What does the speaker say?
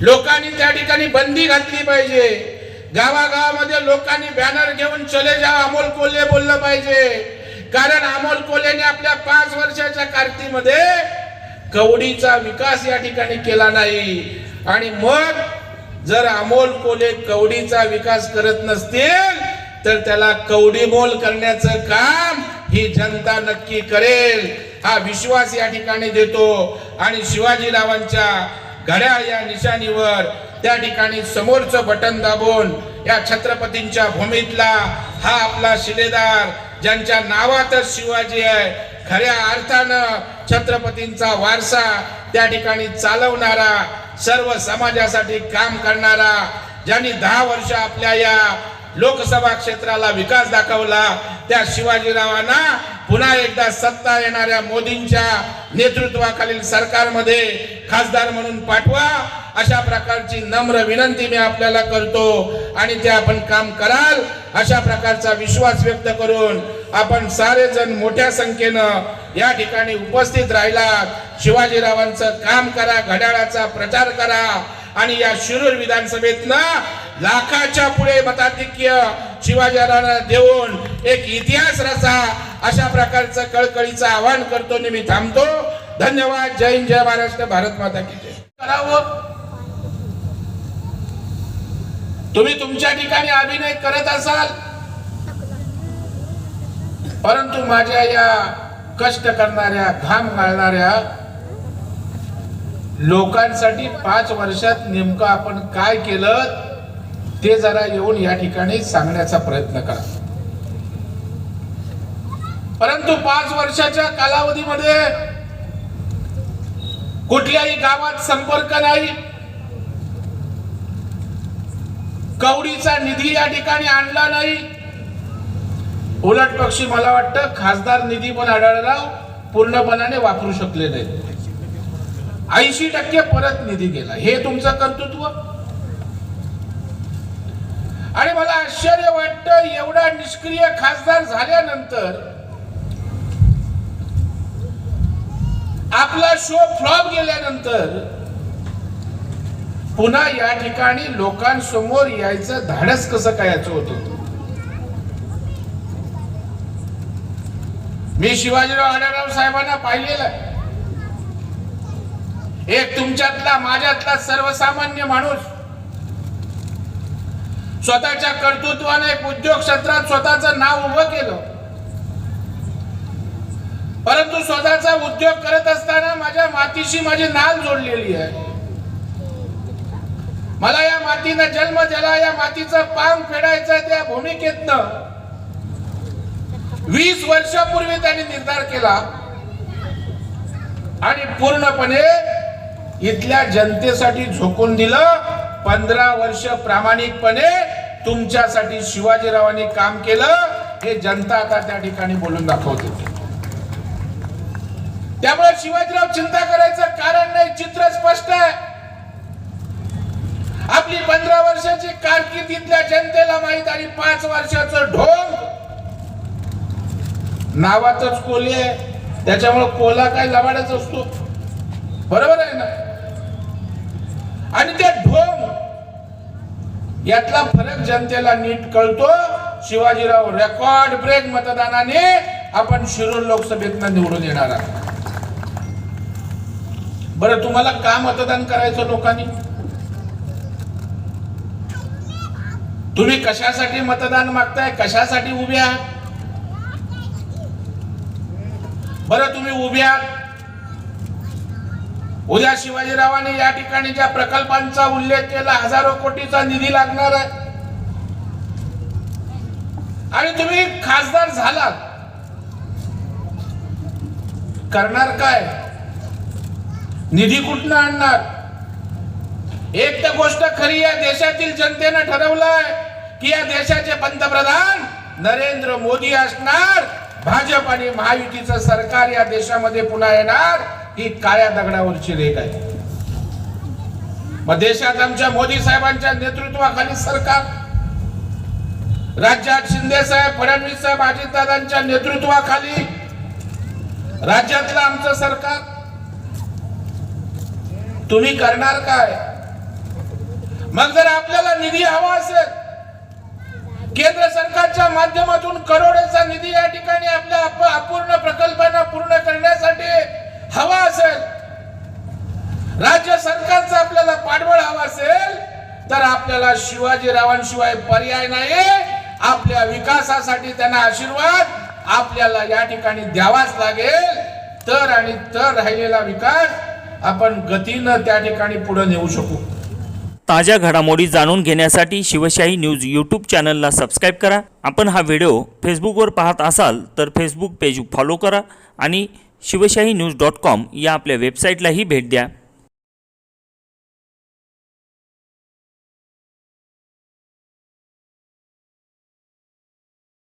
लोकांनी त्या ठिकाणी बंदी घातली पाहिजे. गावागावामध्ये लोकांनी बॅनर घेऊन चले जा अमोल कोल्हे बोललं पाहिजे. कारण अमोल कोल्हेने आपल्या पाच वर्षाच्या कारकीमध्ये कवडीचा विकास या ठिकाणी केला नाही. आणि मग जर अमोल कोल्हे कवडीचा विकास करत नसतील तर त्याला कवडी मोल करण्याचं काम ही जनता नक्की करेल. हा विश्वास या ठिकाणी देतो. आणि शिवाजीरावांच्या घड्याळ या निशाणीवर त्या ठिकाणी समोरचं बटन दाबून या छत्रपतींच्या भूमीतला हा आपला शिलेदार ज्यांच्या नावातच शिवाजी आहे खऱ्या अर्थानं छत्रपतींचा वारसा त्या ठिकाणी चालवणारा सर्व समाजासाठी काम करणारा ज्यांनी दहा वर्ष आपल्या या लोकसभा क्षेत्राला विकास दाखवला. त्या शिवाजीरावांना पुन्हा एकदा सत्ता येणाऱ्या मोदींच्या नेतृत्वाखालील सरकारमध्ये खासदार म्हणून पाठवा. अशा प्रकारची नम्र विनंती मी आपल्याला करतो. आणि ते आपण काम कराल अशा प्रकारचा विश्वास व्यक्त करून आपण सारे जण मोठ्या संख्येनं या ठिकाणी उपस्थित राहिलात. शिवाजीरावांचं काम करा घड्याळाचा प्रचार करा. आणि या शिरूर विधानसभेतनं लाखाच्या पुढे मताधिक्य शिवाजीरावांना देऊन एक इतिहास रचा. अशा प्रकारचं कळकळीचं आवाहन करतो मी थांबतो. धन्यवाद. जय हिंद जय महाराष्ट्र. भारत माता की जय. करावं. तुम्ही तुमच्या ठिकाणी अभिनय करत असाल परंतु माझ्या या कष्ट करणाऱ्या घाम घालणाऱ्या लोकांसाठी पाच वर्षात नेमकं आपण काय केलं ते जरा येऊन या ठिकाणी सांगण्याचा प्रयत्न करा. परंतु पाच वर्षाच्या कालावधीमध्ये कुठल्याही गावात संपर्क नाही. कवडीचा निधी या ठिकाणी आणला नाही. उलट पक्षी मला वाटतं खासदार निधी पण आढळराव पूर्णपणाने वापरू शकले नाही ऐंशी टक्के परत निधी गेला. हे तुमचं कर्तृत्व? आणि मला आश्चर्य वाटतं एवढा निष्क्रिय खासदार झाल्यानंतर आपला शो फ्लॉप गेल्यानंतर पुन्हा या ठिकाणी लोकांसमोर यायचं धाडस कसं कायचं होतं? मी शिवाजीराव आढळराव साहेबांना पाहिलेलं आहे. एक तुमच्यातला माझ्यातला सर्वसामान्य माणूस स्वतःच्या कर्तृत्वाने एक उद्योग क्षेत्रात स्वतःचं नाव उभं केलं. परंतु स्वतःचा उद्योग करत असताना माझ्या मातीशी माझी नाल जोडलेली आहे. मला या मातीनं जन्म दिला या मातीचं पाम फेडायचं त्या भूमिकेतनं. वीस वर्षापूर्वी त्यांनी निर्धार केला आणि पूर्णपणे इथल्या जनतेसाठी झोकून दिलं. पंधरा वर्ष प्रामाणिकपणे तुमच्यासाठी शिवाजीरावांनी काम केलं. हे जनता आता त्या ठिकाणी बोलून दाखवते. त्यामुळे शिवाजीराव चिंता करायचं कारण नाही चित्र स्पष्ट आहे. आपली पंधरा वर्षाची कारकिर्दीतल्या जनतेला माहीत आणि पाच वर्षाचं ढोंग नावाचाच कोली आहे. त्याच्यामुळे कोला काय लबाडाच असतो. बरोबर आहे ना? आणि ते ढोंग यातला फरक जनतेला नीट कळतो. शिवाजीराव रेकॉर्ड ब्रेक मतदानाने आपण शिरूर लोकसभेतनं निवडून येणार आहोत. बरं तुम्हाला का मतदान करायचं लोकांनी? तुम्ही कशासाठी मतदान मागताय? कशासाठी उभे आहात? बरं तुम्ही उभे आहात उद्या शिवाजीरावांनी या ठिकाणी ज्या प्रकल्पांचा उल्लेख केला हजारो कोटीचा निधी लागणार आहे. आणि तुम्ही खासदार झालात. करणार काय? निधी कुठनं आणणार? एक तर गोष्ट खरी या देशातील जनतेनं ठरवलंय की या देशाचे पंतप्रधान नरेंद्र मोदी असणार. भाजप आणि महायुतीचं सरकार या देशामध्ये पुन्हा येणार ही काळ्या दगडावरची रेख आहे. मग देशात आमच्या मोदी साहेबांच्या नेतृत्वाखाली सरकार. राज्यात शिंदे साहेब फडणवीस साहेब अजितदादांच्या नेतृत्वाखाली राज्यातलं आमचं सरकार. तुम्ही करणार काय? मग जर आपल्याला निधी हवा असेल केंद्र सरकारच्या माध्यमातून करोडोचा निधी या ठिकाणी आपल्या अप- अपूर्ण प्रकल्पांना पूर्ण करण्यासाठी हवा असेल राज्य सरकारचा आपल्याला पाठबळ हवा असेल तर आपल्याला शिवाजीरावांशिवाय पर्याय नाही आपल्या विकासासाठी त्यांना आशीर्वाद आपल्याला या ठिकाणी द्यावाच लागेल. तर आणि तर राहिलेला विकास आपण गतीनं त्या ठिकाणी पुढे नेऊ शकू. ताज्या घडामोडी जाणून घेण्यासाठी शिवशाही न्यूज यूट्यूब चॅनलला सबस्क्राईब करा. आपण हा व्हिडिओ फेसबुकवर पाहत असाल तर फेसबुक पेज फॉलो करा आणि शिवशाही न्यूज डॉट कॉम या आपल्या वेबसाईटलाही भेट द्या.